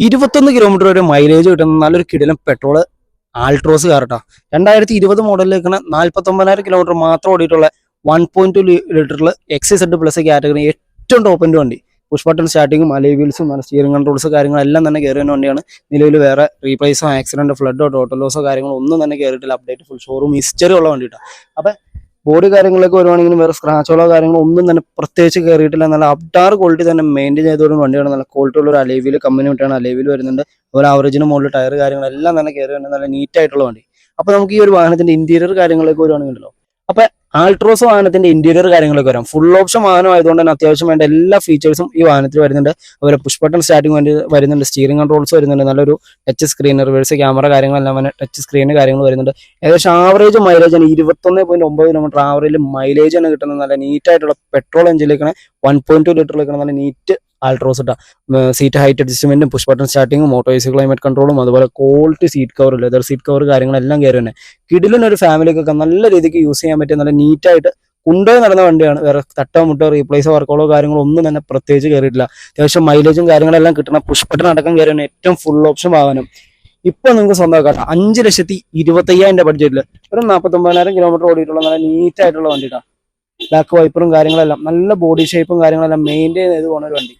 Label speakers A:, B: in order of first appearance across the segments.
A: ഇരുപത്തൊന്ന് കിലോമീറ്റർ വരെ മൈലേജ് കിട്ടുന്ന നല്ലൊരു കിടിലം പെട്രോൾ ആൾട്രോസ് കാർട്ടാ രണ്ടായിരത്തി ഇരുപത് മോഡലിലേക്കാണ് നാൽപ്പത്തി ഒമ്പതിനായിരം കിലോമീറ്റർ മാത്രം ഓടിയിട്ടുള്ള വൺ പോയിന്റ് ടു ലിറ്ററിൽ സെഡ് പ്ലസ് കാറ്റഗറി ഏറ്റവും ടോപ്പിന്റെ വണ്ടി. പുഷ് ബട്ടൺ സ്റ്റാർട്ടിങ്ങും അലേ വീൽസും നല്ല സ്റ്റിയറിംഗ് കൺട്രോൾസ് കാര്യങ്ങളെല്ലാം തന്നെ കയറി വരുന്ന വണ്ടിയാണ്. നിലവിൽ വേറെ റീപ്ലേസോ ആക്സിഡന്റ് ഫ്ലഡോ ടോട്ടൽ ലോസോ കാര്യങ്ങളോ ഒന്നും തന്നെ കയറിയിട്ടില്ല അപ്ഡേറ്റ് ഫുൾ ഷോറൂം ഹിസ്റ്ററി ഉള്ള വണ്ടി കേട്ടോ അപ്പൊ ബോഡി കാര്യങ്ങളൊക്കെ വരുവാണെങ്കിൽ വേറെ സ്ക്രാച്ചുകളോ കാര്യങ്ങളോ ഒന്നും തന്നെ പ്രത്യേകിച്ച് കയറിയിട്ടില്ല നല്ല അപ്ഡാർ ക്വാളിറ്റി തന്നെ മെയിന്റെയിൻ ചെയ്തുകൊണ്ട് വണ്ടിയാണ്. നല്ല ക്വാളിറ്റി ഉള്ള ഒരു അലേവിൽ കമ്പനി വിട്ടാണ് അലേവിൽ വരുന്നുണ്ട്. അതുപോലെ ആവറേജിന് മുകളിൽ ടയർ കാര്യങ്ങളെല്ലാം തന്നെ കയറി വരുന്നത് നല്ല നീറ്റായിട്ടുള്ള വണ്ടി. അപ്പോൾ നമുക്ക് ഈ ഒരു വാഹനത്തിന്റെ ഇന്റീരിയർ കാര്യങ്ങളൊക്കെ വരുവാണെങ്കിലോ അപ്പൊ ആൾട്രോസ് വാഹനത്തിന്റെ ഇന്റീരിയർ കാര്യങ്ങളൊക്കെ വരാം. ഫുൾ ഓപ്ഷൻ വാഹനം ആയതുകൊണ്ട് തന്നെ അത്യാവശ്യം വേണ്ട എല്ലാ ഫീച്ചേഴ്സും ഈ വാഹനത്തിൽ വരുന്നുണ്ട്. അതുപോലെ പുഷ് ബട്ടൺ സ്റ്റാർട്ടിംഗ് വരുന്നുണ്ട്. സ്റ്റിയറിംഗ് കൺട്രോൾസ് വരുന്നുണ്ട്. നല്ലൊരു ടച്ച് സ്ക്രീൻ റിവേഴ്സ് ക്യാമറ കാര്യങ്ങളെല്ലാം ടച്ച് സ്ക്രീൻ കാര്യങ്ങൾ വരുന്നുണ്ട്. ഏകദേശം ആവറേജ് മൈലേജ് ആണ്. ഇരുപത്തൊന്ന് പോയിന്റ് ഒമ്പത് കിലോമീറ്റർ ആവറേജ് മൈലേജ് ആണ് കിട്ടുന്നത്. നല്ല നീറ്റ് ആയിട്ടുള്ള പെട്രോൾ എഞ്ചിനിലേക്കാണ് വൺ പോയിന്റ് ടു ലിറ്ററിലേക്കാണ് നല്ല നീറ്റ് ആൾട്രോസ് ഇട്ട. സീറ്റ് ഹൈറ്റ് അഡ്ജസ്റ്റ്മെന്റും പുഷ് ബട്ടൺ സ്റ്റാർട്ടിങ്ങും മോട്ടോ ഏസി ക്ലൈമറ്റ് കൺട്രോളും അതുപോലെ quality seat cover leather seat cover കാര്യങ്ങളെല്ലാം കയറി തന്നെ കിടിലിനൊരു ഫാമിലിക്കൊക്കെ നല്ല രീതിക്ക് യൂസ് ചെയ്യാൻ പറ്റിയ നല്ല നീറ്റായിട്ട് കൊണ്ടുപോയി നടന്ന വണ്ടിയാണ്. വേറെ തട്ടോ മുട്ടോ റീപ്ലേസോ വർക്കുകളോ കാര്യങ്ങളോ ഒന്നും തന്നെ പ്രത്യേകിച്ച് കയറിയിട്ടില്ല അത്യാവശ്യം മൈലേജും കാര്യങ്ങളെല്ലാം കിട്ടണം. പുഷ്പട്ടൻ അടക്കം കയറിയാണ് ഏറ്റവും ഫുൾ ഓപ്ഷൻ വാഹനം. ഇപ്പൊ നിങ്ങൾക്ക് സ്വന്തമാക്കാം അഞ്ച് ലക്ഷത്തി ഇരുപത്തി അയ്യായിരം ബഡ്ജറ്റിൽ ഒരു നാൽപ്പത്തൊമ്പതിനായിരം കിലോമീറ്റർ ഓടിയിട്ടുള്ള നല്ല നീറ്റ് ആയിട്ടുള്ള വണ്ടിട്ടാ ബാക്ക് വൈപ്പറും കാര്യങ്ങളെല്ലാം നല്ല ബോഡി ഷേപ്പും കാര്യങ്ങളെല്ലാം മെയിന്റെയിൻ ചെയ്ത് പോകുന്ന ഒരു വണ്ടി.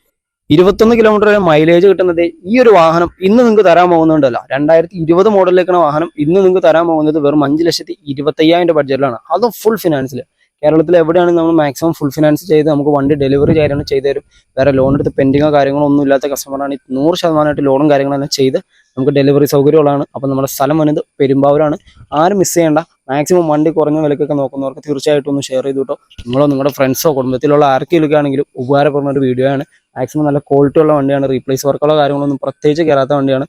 A: ഇരുപത്തൊന്ന് കിലോമീറ്റർ മൈലേജ് കിട്ടുന്നത് ഈ ഒരു വാഹനം ഇന്ന് നിങ്ങൾക്ക് തരാൻ പോകുന്നുണ്ടല്ല. രണ്ടായിരത്തി ഇരുപത് മോഡലിലേക്കാണ് വാഹനം ഇന്ന് നിങ്ങൾക്ക് തരാൻ പോകുന്നത്. വെറും അഞ്ച് ലക്ഷത്തി ഇരുപത്തയ്യായിരം ബഡ്ജറ്റിലാണ് അതും ഫുൾ ഫിനാൻസിൽ കേരളത്തിൽ എവിടെയാണ് നമ്മൾ മാക്സിമം ഫുൾ ഫിനാൻസ് ചെയ്ത് നമുക്ക് വണ്ടി ഡെലിവറി കാര്യങ്ങൾ ചെയ്തു തരും. വേറെ ലോൺ എടുത്ത് പെൻഡിങ്ങോ കാര്യങ്ങളോ ഒന്നും ഇല്ലാത്ത കസ്റ്റമറാണ് നൂറ് ശതമാനമായിട്ട് ലോണും കാര്യങ്ങളെല്ലാം ചെയ്ത് നമുക്ക് ഡെലിവറി സൗകര്യമുള്ളതാണ്. അപ്പം നമ്മുടെ സ്ഥലം വന്നത് പെരുമ്പാവൂരാണ്. ആരും മിസ് ചെയ്യേണ്ട. മാക്സിമം വണ്ടി കുറഞ്ഞ വിലക്കൊക്കെ നോക്കുന്നവർക്ക് തീർച്ചയായിട്ടും ഒന്ന് ഷെയർ ചെയ്തു കേട്ടോ നിങ്ങളോ നിങ്ങളുടെ ഫ്രണ്ട്സോ കുടുംബത്തിലുള്ള ആർക്കെങ്കിലും ആണെങ്കിലും ഉപകാരപ്പെടുന്ന ഒരു വീഡിയോ ആണ്. മാക്സിമം നല്ല ക്വാളിറ്റി ഉള്ള വണ്ടിയാണ്. റീപ്ലേസ് വർക്കുള്ള കാര്യങ്ങളൊന്നും പ്രത്യേകിച്ച് കയറാത്ത വണ്ടിയാണ്.